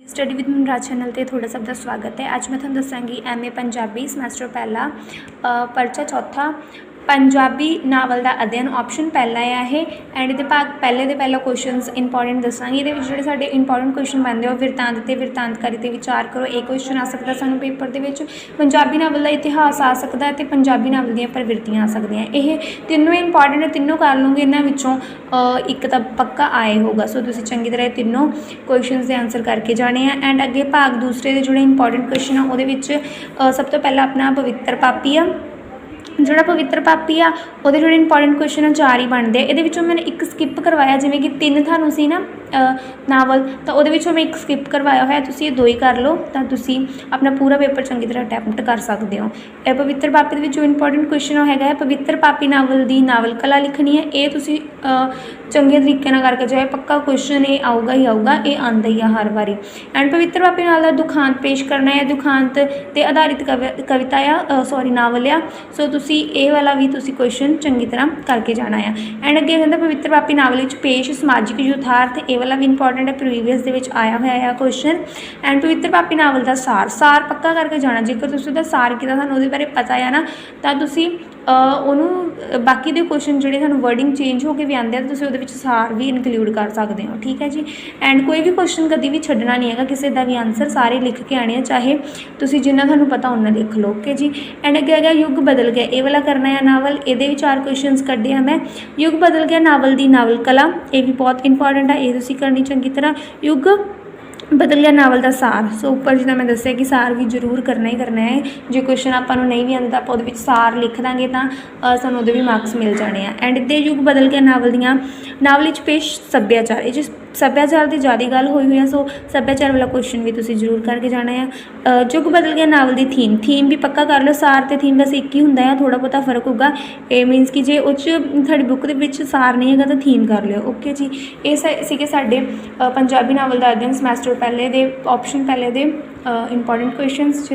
Study with Manraj channel ਤੇ ਤੁਹਾਡਾ ਸਭ ਦਾ ਸਵਾਗਤ ਹੈ। ਅੱਜ ਮੈਂ ਤੁਹਾਨੂੰ ਦੱਸਾਂਗੀ ਐਮਏ ਪੰਜਾਬੀ ਸਮੈਸਟਰ ਪਹਿਲਾ ਪਰਚਾ ਚੌਥਾ ਪੰਜਾਬੀ ਨਾਵਲ ਦਾ ਅਧਿਐਨ ਆਪਸ਼ਨ ਪਹਿਲਾ ਆ ਇਹ ਐਂਡ ਇਹਦੇ ਭਾਗ ਪਹਿਲੇ ਦੇ ਪਹਿਲਾ ਕੁਐਸਚਨਸ ਇੰਪੋਰਟੈਂਟ ਦੱਸਾਂਗੀ। ਇਹਦੇ ਵਿੱਚ ਜਿਹੜੇ ਸਾਡੇ ਇੰਪੋਰਟੈਂਟ ਕੁਐਸਚਨ ਬਣਦੇ ਆ, ਉਹ ਵਿਰਤਾਂਤ ਤੇ ਵਿਰਤਾਂਤਕਾਰੀ ਤੇ ਵਿਚਾਰ ਕਰੋ। ਇਹ ਕੁਐਸਚਨ ਆ ਸਕਦਾ ਸਾਨੂੰ ਪੇਪਰ ਦੇ ਵਿੱਚ। ਪੰਜਾਬੀ ਨਾਵਲ ਦਾ ਇਤਿਹਾਸ ਆ ਸਕਦਾ ਹੈ ਤੇ ਪੰਜਾਬੀ ਨਾਵਲ ਦੀਆਂ ਪ੍ਰਵਿਰਤੀਆਂ ਆ ਸਕਦੀਆਂ। ਇਹ ਤਿੰਨੋਂ ਇੰਪੋਰਟੈਂਟ ਤਿੰਨੋਂ ਕਰ ਲਓਗੇ ਇਹਨਾਂ ਵਿੱਚੋਂ ਇੱਕ ਤਾਂ ਪੱਕਾ ਆਏ ਹੋਗਾ ਸੋ ਤੁਸੀਂ ਚੰਗੀ ਤਰ੍ਹਾਂ ਇਹ ਤਿੰਨੋਂ ਕੁਐਸਚਨਸ ਦੇ ਆਨਸਰ ਕਰਕੇ ਜਾਣੇ ਆ। ਐਂਡ ਅੱਗੇ ਭਾਗ ਦੂਸਰੇ ਦੇ ਜਿਹੜੇ ਇੰਪੋਰਟੈਂਟ ਕੁਐਸਚਨ ਆ, ਉਹਦੇ ਵਿੱਚ ਸਭ ਤੋਂ ਪਹਿਲਾਂ ਆਪਣਾ ਪਵਿੱਤਰ ਪਾਪੀ ਆ। ਜਿਹੜਾ ਪਵਿੱਤਰ ਪਾਪੀ ਆ, ਉਹਦੇ ਜਿਹੜੇ ਇੰਪੋਰਟੈਂਟ ਕੁਐਸਚਨ ਆ, ਚਾਰ ਹੀ ਬਣਦੇ ਆ। ਇਹਦੇ ਵਿੱਚੋਂ ਮੈंने ਇੱਕ ਸਕਿਪ ਕਰਵਾਇਆ, ਜਿਵੇਂ ਕਿ ਤਿੰਨ ਤੁਹਾਨੂੰ ਸੀ ਨਾ? ਨਾਵਲ, ਤਾਂ ਉਹਦੇ ਵਿੱਚੋਂ ਮੈਂ ਇੱਕ ਸਕਿਪ ਕਰਵਾਇਆ ਹੋਇਆ, ਤੁਸੀਂ ਇਹ ਦੋ ਹੀ ਕਰ ਲਓ, ਤਾਂ ਤੁਸੀਂ ਆਪਣਾ ਪੂਰਾ ਪੇਪਰ ਚੰਗੀ ਤਰ੍ਹਾਂ ਅਟੈਂਪਟ ਕਰ ਸਕਦੇ ਹੋ। ਇਹ ਪਵਿੱਤਰ ਪਾਪੀ ਦੇ ਵਿੱਚ ਜੋ ਇੰਪੋਰਟੈਂਟ ਕੁਐਸਚਨ ਹੈਗਾ ਹੈ, ਪਵਿੱਤਰ ਪਾਪੀ ਨਾਵਲ ਦੀ ਨਾਵਲ ਕਲਾ ਲਿਖਣੀ ਹੈ, ਇਹ ਤੁਸੀਂ ਚੰਗੇ ਤਰੀਕੇ ਨਾਲ ਕਰਕੇ ਜਾਏ ਪੱਕਾ ਕੁਐਸਚਨ ਇਹ ਆਊਗਾ ਹੀ ਆਊਗਾ, ਇਹ ਆਂਦਾ ਹੀ ਆ ਹਰ ਵਾਰੀ। ਐਂਡ ਪਵਿੱਤਰ ਪਾਪੀ ਨਾਲ ਦਾ ਦੁਖਾਂਤ ਪੇਸ਼ ਕਰਨਾ ਹੈ, ਦੁਖਾਂਤ ਤੇ ਆਧਾਰਿਤ ਕਵ- ਕਵਿਤਾ ਆ ਸੌਰੀ ਨਾਵਲ ਆ, ਸੋ ਤੁਸੀਂ ਇਹ ਵਾਲਾ ਵੀ ਤੁਸੀਂ ਕੁਐਸਚਨ ਚੰਗੀ ਤਰ੍ਹਾਂ ਕਰਕੇ ਜਾਣਾ ਆ। ਐਂਡ ਅੱਗੇ ਕਹਿੰਦਾ ਪਵਿੱਤਰ ਪਾਪੀ ਨਾਵਲ ਵਿੱਚ ਪੇਸ਼ ਸਮਾਜਿਕ ਯਥਾਰਥ ਇਹ ਵਾਲਾ ਵੀ ਇੰਪੋਰਟੈਂਟ ਹੈ ਪ੍ਰੀਵੀਅਸ ਦੇ ਵਿੱਚ ਆਇਆ ਹੋਇਆ ਆ ਕੁਐਸਚਨ ਐਂਡ ਪਵਿੱਤਰ ਪਾਪੀ ਨਾਵਲ ਦਾ ਸਾਰ ਸਾਰ ਪੱਕਾ ਕਰਕੇ ਜਾਣਾ। ਜੇਕਰ ਤੁਸੀਂ ਉਹਦਾ ਸਾਰ ਕੀਤਾ, ਤੁਹਾਨੂੰ ਉਹਦੇ ਬਾਰੇ ਪਤਾ ਆ ਨਾ, ਤਾਂ ਤੁਸੀਂ ਉਹਨੂੰ ਬਾਕੀ ਦੇ ਕੁਐਸਚਨ ਜਿਹੜੇ ਤੁਹਾਨੂੰ ਵਰਡਿੰਗ ਚੇਂਜ ਹੋ ਕੇ ਵੀ ਆਉਂਦੇ ਆ ਤੁਸੀਂ ਉਹਦੇ ਵਿੱਚ ਸਾਰ ਵੀ ਇਨਕਲੂਡ ਕਰ ਸਕਦੇ ਹੋ, ਠੀਕ ਹੈ ਜੀ? ਐਂਡ ਕੋਈ ਵੀ ਕੁਐਸਚਨ ਕਦੀ ਵੀ ਛੱਡਣਾ ਨਹੀਂ ਹੈਗਾ, ਕਿਸੇ ਦਾ ਵੀ ਆਨਸਰ ਸਾਰੇ ਲਿਖ ਕੇ ਆਣੇ ਆ, ਚਾਹੇ ਤੁਸੀਂ ਜਿੰਨਾ ਤੁਹਾਨੂੰ ਪਤਾ ਉਹਨਾਂ ਲਿਖ ਲਓ ਓਕੇ ਜੀ? ਐਂਡ ਅੱਗੇ ਹੈਗਾ ਯੁੱਗ ਬਦਲ ਗਿਆ, ਇਹ ਵਾਲਾ ਕਰਨਾ ਹੈ ਨਾਵਲ, ਇਹਦੇ ਵੀ ਚਾਰ ਕੁਐਸਚਨਸ ਕੱਢੇ ਆ ਮੈਂ। ਯੁੱਗ ਬਦਲ ਗਿਆ, ਨਾਵਲ ਦੀ ਨਾਵਲ ਕਲਾ ਇਹ ਵੀ ਬਹੁਤ ਇੰਪੋਰਟੈਂਟ ਆ, ਇਹ ਤੁਸੀਂ ਕਰਨੀ ਚੰਗੀ ਤਰ੍ਹਾਂ। ਯੁੱਗ ਬਦਲ ਗਿਆ ਨਾਵਲ ਦਾ ਸਾਰ। ਸੋ ਉੱਪਰ ਜਿੱਦਾਂ ਮੈਂ ਦੱਸਿਆ ਕਿ ਸਾਰ ਵੀ ਜ਼ਰੂਰ ਕਰਨਾ ਹੀ ਕਰਨਾ ਹੈ। ਜੇ ਕੁਐਸਚਨ ਆਪਾਂ ਨੂੰ ਨਹੀਂ ਵੀ ਆਉਂਦਾ, ਆਪਾਂ ਉਹਦੇ ਵਿੱਚ ਸਾਰ ਲਿਖ ਦਾਂਗੇ ਤਾਂ ਸਾਨੂੰ ਉਹਦੇ ਵੀ ਮਾਰਕਸ ਮਿਲ ਜਾਣੇ ਆ। ਐਂਡ ਦੇ ਯੁੱਗ ਬਦਲ ਗਿਆ ਨਾਵਲ ਦੀਆਂ। ਨਾਵਲ ਵਿੱਚ ਪੇਸ਼ ਸੱਭਿਆਚਾਰ। ਇਹ ਜਿਸ ਸੱਭਿਆਚਾਰ ਦੀ ਜ਼ਿਆਦਾ ਗੱਲ ਹੋਈ ਹੋਈ ਆ ਸੋ ਸੱਭਿਆਚਾਰ ਵਾਲਾ ਕੁਐਸਚਨ ਵੀ ਤੁਸੀਂ ਜ਼ਰੂਰ ਕਰਕੇ ਜਾਣਾ ਆ। ਯੁੱਗ ਬਦਲ ਗਿਆ ਨਾਵਲ ਦੀ ਥੀਮ ਥੀਮ ਵੀ ਪੱਕਾ ਕਰ ਲਓ। ਸਾਰ ਤੇ ਥੀਮ ਬਸ ਇੱਕ ਹੀ ਹੁੰਦਾ ਆ। ਥੋੜਾ ਬਹੁਤਾ ਫ਼ਰਕ ਹੋਊਗਾ। ਇਹ ਮੀਨਸ ਕਿ ਜੇ ਉਹ 'ਚ ਤੁਹਾਡੀ ਬੁੱਕ ਦੇ ਵਿੱਚ ਸਾਰ ਨਹੀਂ ਹੈਗਾ ਤਾਂ ਥੀਮ ਕਰ ਲਿਓ। ਓਕੇ ਜੀ। ਇਹ ਸੀਗੇ ਸਾਡੇ ਪੰਜਾਬੀ ਨਾਵਲ ਦਾ ਅਧਿਐਨ ਸਮੈਸਟਰ ਪਹਿਲੇ ਦੇ ਆਪਸ਼ਨ ਪਹਿਲੇ ਦੇ ਇੰਪੋਰਟੈਂਟ ਕੁਐਸਚਨਸ